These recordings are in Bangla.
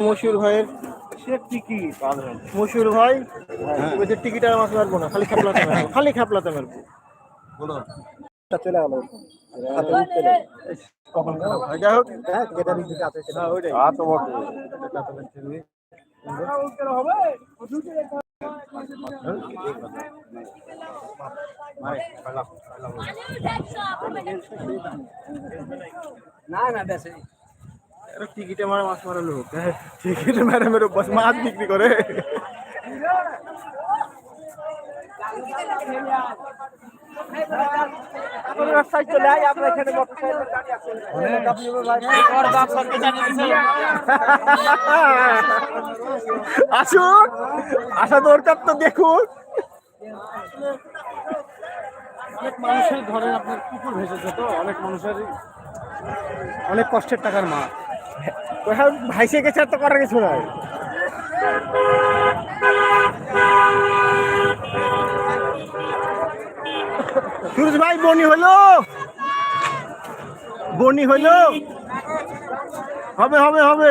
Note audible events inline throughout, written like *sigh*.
মশুর ভাইয়ের সে টিকিট মশুর ভাই ওই যে টিকিট আর মাছ মারবো না খালি খাপলাতে মারবো *laughs* খালি খাপলাতে মারবো। চলে গেল। হাতে যাই হোক। হ্যাঁ না না বেশি। টিকিটে মারা মাছ মারা লোক। টিকিটে মারা মেরে মাছ বিক্রি করে। আসুন আসা দরকার তো দেখুন। অনেক মানুষের ঘরে আপনার কুকুর ভেসেছে তো অনেক মানুষের অনেক কষ্টের টাকার মাছ। ভাইসে গেছে তো করার কিছু নাই। সুরজ ভাই, বনি হলো। বনি হলো। হবে হবে হবে।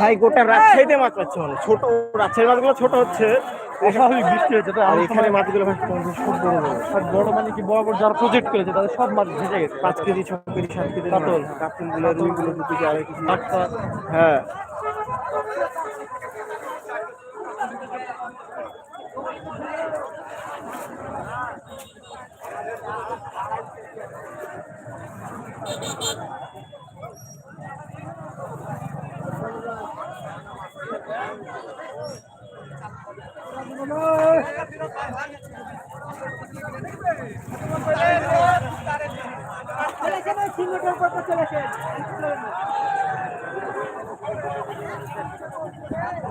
ভাই, গোটা রাজশাহীতে মাছ পাচ্ছে মানে ছোট, রাজশাহীর মাছগুলো ছোট হচ্ছে। অস্বাভাবিক বৃষ্টি হয়েছে তো আর এখানে মাছগুলো পঞ্চাশ বড় বড় আর বড় মানে কি বড় বড় যারা প্রজেক্ট করেছে তাদের সব মাছ ভেসে গেছে। পাঁচ কেজি ছ কেজি সাত কেজি কাতল। কাতলগুলো রুই গুলো দু কেজি। আড়াই কেজি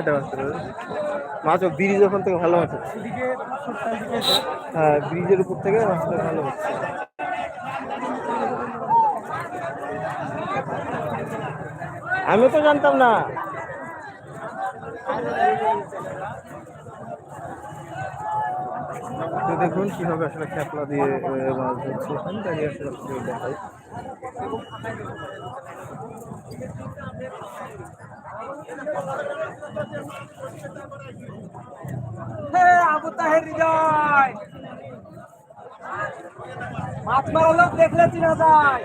এটা। মাছ ব্রিজ ওখান থেকে ভালো মাছ হচ্ছে হ্যাঁ ব্রিজের উপর থেকে মাছটা ভালো হচ্ছে। আমি তো জানতাম না। তো দেখুন কীভাবে আসলে খেপলা দিয়ে মাছ ধরছে। এখানে দাঁড়িয়ে আসলে দেখাই। আবু তাহের হৃদয়। মাছ মারা লোক দেখলে চিনা যায়।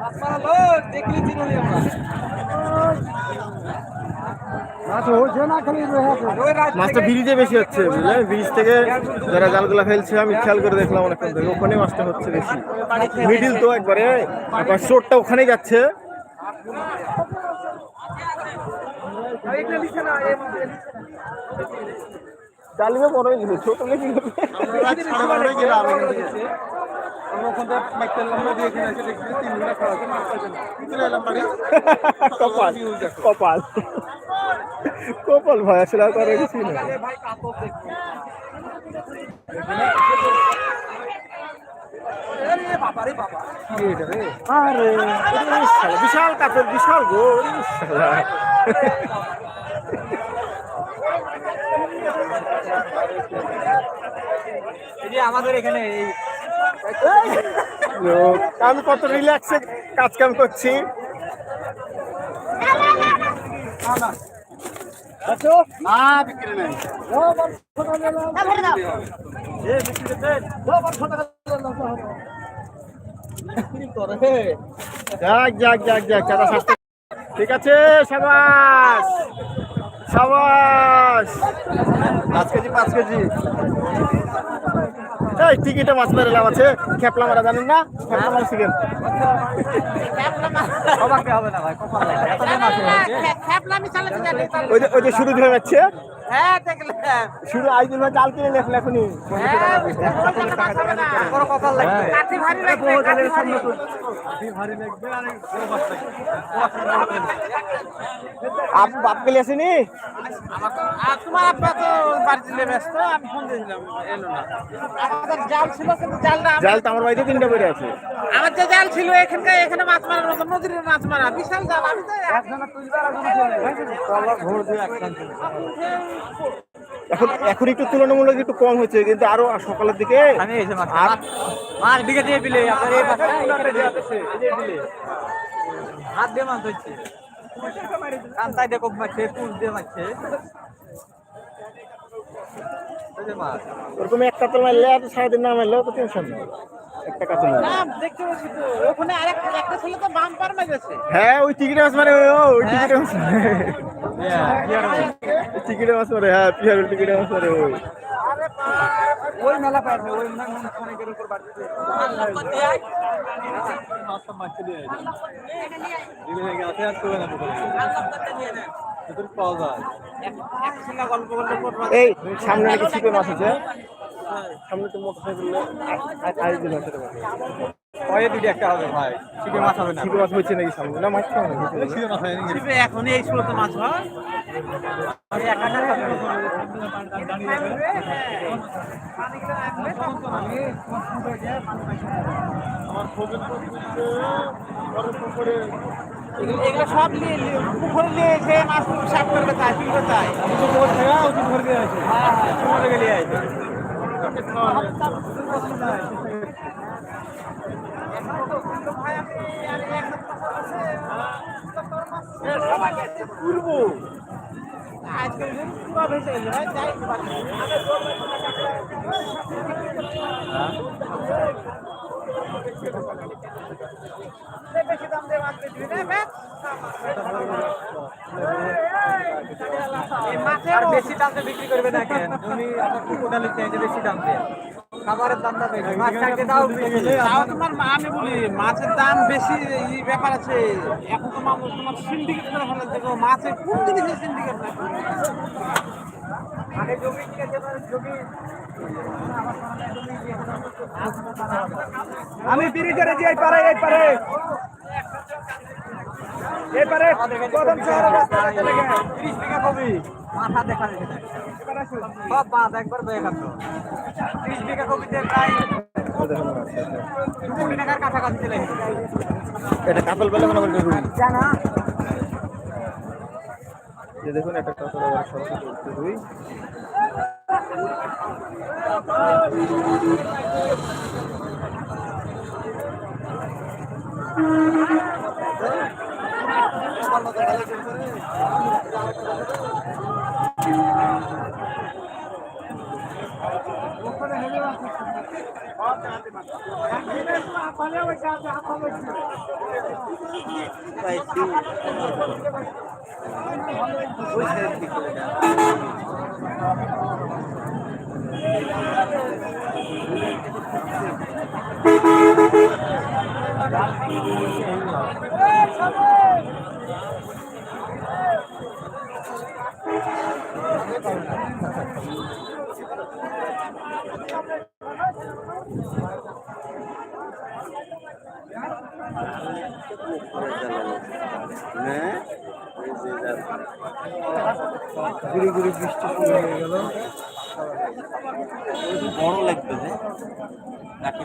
মাছ মারা লোক দেখলে চিনি আমরা মাছটা ব্রিজে বেশি হচ্ছে বুঝলে? ব্রিজ থেকে যারা জালগুলা ফেলছে আমি খেয়াল করে দেখলাম অনেকক্ষণ থেকে ওখানে মাছটা হচ্ছে বেশি। মিডিল তো একবারে আবার শোরটা ওখানেই যাচ্ছে। বড়ই দিল ছোট ওখান এলাম বাড়ি কপাল কপাল। কপাল ভাই আসলে আর করার কিছুই না। বিশাল কাপড় বিশাল গো আমাদের এখানে আমি কত রিল্যাক্সে কাজ কাম করছি। যাক যাক যাক যাক চাটা স্বাস্থ্য ঠিক আছে সাবাস। সাবাস। পাঁচ কেজি পাঁচ কেজি। এই টিকিটে মাছ মেরে লাভ আছে। খেপলা মারা জানেন না? খেপলা মারা শিখেন। ওই যে শুরু ধরে যাচ্ছে। হ্যাঁ দেখলাম। শুরু আইজুল ভাই জাল কিনে এখনই। হ্যাঁ বড় কথা লাগবে কাঠি ভারী লাগবে কাঠি ভারী। ভারী লাগবে আর বড় মাছ লাগবে। আপ বাপ গেলে আসেনি? তোমার আব্বা তো বাড়িতে ব্যস্ত আমি ফোন দিয়েছিলাম এলো না। আমাদের জাল ছিল কিন্তু জালটা জাল তো আমার বাড়িতে তিনটা করে আছে। আমার যে জাল ছিল এখানকার এখানে মাছ মারার মতো নদীর মাছ মারা বিশাল জাল আমি তো এখন এখন একটু তুলনামূলক একটু কম হচ্ছে কিন্তু আরও সকালের দিকে আমি এসে মাছ আর দিকে দিয়ে বিলে আপনার এই মাছটা হাত দিয়ে মাছ ধরছে। কান্তাই দেখো মারছে পুষ দিয়ে মারছে। ওই যে মাছ। ওরকম একটা তো মারলে আর সারাদিন না মারলেও তো টেনশন নেই। একটা কাছে না দেখতে পাচ্ছি তো ওখানে আরেকটা একটা ছেলে তো বাম পার হ্যাঁ ওই টিকিটে মাছ মারে ও ওই টিকিটে মাছ টিকিটে মাছ মারে হ্যাঁ পিয়ারের টিকিটে মাছ মারে ওই ওই মেলা পাইছে ওই অনেকের উপর না করলে কোট মাছ এই সামনে নাকি ছিপে মাছ আছে। সামনে তো মোটরসাইকেল মাছের কয়ে দুটি একটা হবে ভাই। ছিপে মাছ হবে না। ছিপে মাছ হচ্ছে নাকি সামনে? না মাছ খাওয়া না ছিপে মাছ হয়নি ছিপে এখন এই মাছ হয়। খাব। এগুলো সব নিয়ে পুকুরে নিয়ে এসে মাছ সাফ করবে তাই তুলবে তাই। হ্যাঁ হ্যাঁ গেলে আজকাল দিন পুরো ভেসে গেছে ভাই যাই পারছি বেশি দাম দিয়ে মাছ বেচবি মাছের বেশি দাম বিক্রি করবে না কেন তুমি কুকুরালি চাইতে বেশি দাম দিয়ে। খাবারের দামটা বেশি। মাছ খাইতে দাও তাও তোমার আমি বলি মাছের দাম বেশি এই ব্যাপার আছে এখন তো মানুষ তোমার সিন্ডিকেট করে ফেলে মাছের কোন জিনিসের সিন্ডিকেট না? আগে জমি ঠিক আছে এবার জমি আমি ব্রিজের যে এই পারে এই পারে। এই পারে কদম শহরের রাস্তা চলে গেছে। 30 বিঘা কবি মাথা দেখা যাচ্ছে সব মাছ একবার বয়ে খাতো 30 বিঘা কবিতে প্রায় দু কোটি টাকার কাছাকাছি চলে গেছে। এটা কাতল বেলা মনে করেন জানা যে দেখুন একটা কাতল বেলা সরাসরি উঠতে রুই গুড়ি গুড়ি বৃষ্টি শুরু হয়ে গেল বড় লাগবে যে নাকি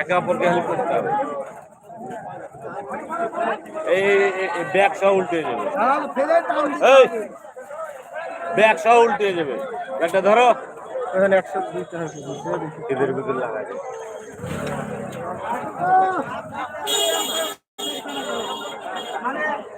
একে অপরকে হেল্প করতে হবে এই ব্যাগ সহ উল্টে যাবে। ব্যাগ সহ উল্টে যাবে। ব্যাগটা ধরো। এখানে একশো ভিতরে লাগাই।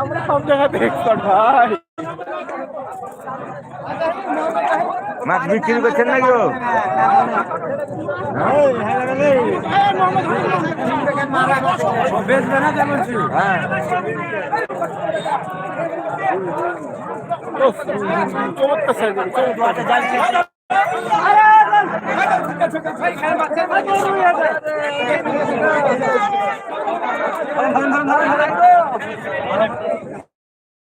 আমরা সব জায়গাতে এক্সপার্ট ভাই। মাছ বিক্রি করছেন নাকি যেমন ছিল হ্যাঁ চমৎকার চমৎকার